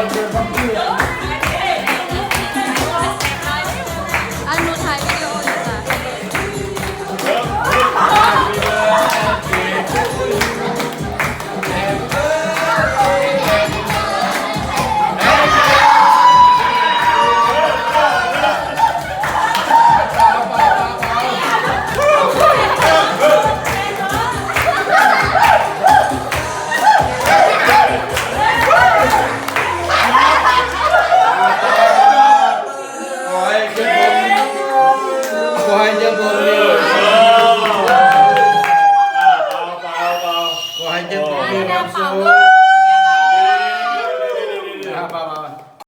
아, 제가 삼촌이야. કોહાજે બોલ્યો કોહાજે બોલ્યો